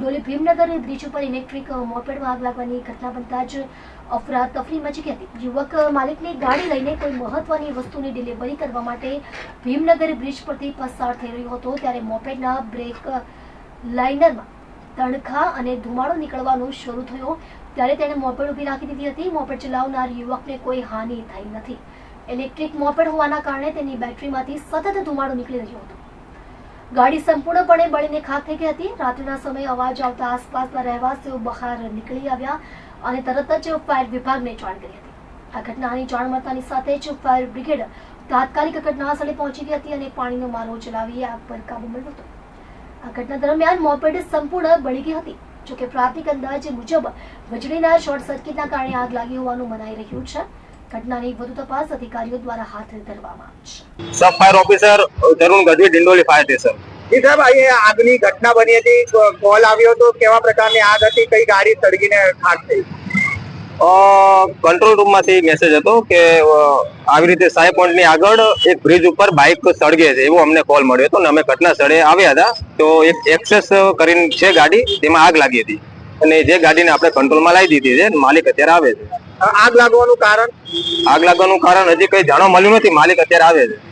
Dindoli Bhimnagar bridge ઉપર electric મોપેડમાં આગ લાગવાની ઘટના બનતા જ અફરાતફરી મચી ગઈ હતી. યુવક માલિકની ગાડી લઈને કોઈ મહત્વની વસ્તુની ડિલિવરી કરવા માટે ભીમનગર બ્રિજ પરથી પસાર થઈ રહ્યો હતો, ત્યારે મોપેડના બ્રેક લાઇનરમાં તણખા અને ધુમાડો નીકળવાનું શરૂ થયો. ત્યારે તેણે મોપેડ ઊભી રાખી દીધી હતી. મોપેડ ચલાવનાર યુવકને કોઈ હાનિ થઈ નથી. ઇલેક્ટ્રિક મોપેડ હોવાના કારણે તેની બેટરીમાંથી સતત ધુમાડો નીકળી રહ્યો હતો. ગાડી સંપૂર્ણપણે બળીને ખાક થઈ ગઈ હતી. રાત્રિના સમયે અવાજ આવતા આસપાસના રહેવાસીઓ બહાર નીકળી આવ્યા અને તરત જ ફાયર વિભાગને જાણ કરી હતી. આ ઘટનાની જાણ મળતાની સાથે જ ફાયર બ્રિગેડ તાત્કાલિક ઘટના સ્થળે પહોંચી ગઈ હતી અને પાણીનો મારો ચલાવી આગ પર કાબુ મેળવ્યો હતો. આ ઘટના દરમિયાન મોપેડ સંપૂર્ણ બળી ગઈ હતી. જોકે પ્રાથમિક અંદાજ મુજબ વીજળીના શોર્ટ સર્કિટના કારણે આગ લાગી હોવાનું મનાઈ રહ્યું છે. ઘટનાની વધુ તપાસ અધિકારીઓ દ્વારા હાથ ધરવામાં sub fire officer Tarun Gadhvi Dindoli fire station ji સાહેબ અહીંયા આગની ઘટના બની હતી. કોલ આવ્યો હતો કેવા પ્રકારની આગ હતી? કઈ ગાડી સળગીને ખાક થઈ? કંટ્રોલ રૂમમાંથી મેસેજ હતો કે આવી રીતે સાઈ પોઈન્ટની આગળ એક બ્રિજ ઉપર બાઇક સળગે છે એવો અમને કોલ મળ્યો હતો અને અમે ઘટના સ્થળે આવ્યા હતા. તો એક એક્સેસ કરીને છે ગાડી તેમાં આગ લાગી હતી. અને જે ગાડીને આપણે કંટ્રોલમાં લાવી દીધી છે માલિક અત્યારે આવે છે. આગ લાગવાનું કારણ? આગ લાગવાનું કારણ હજી કઈ જાણવા મળ્યું નથી. માલિક અત્યારે આવે છે.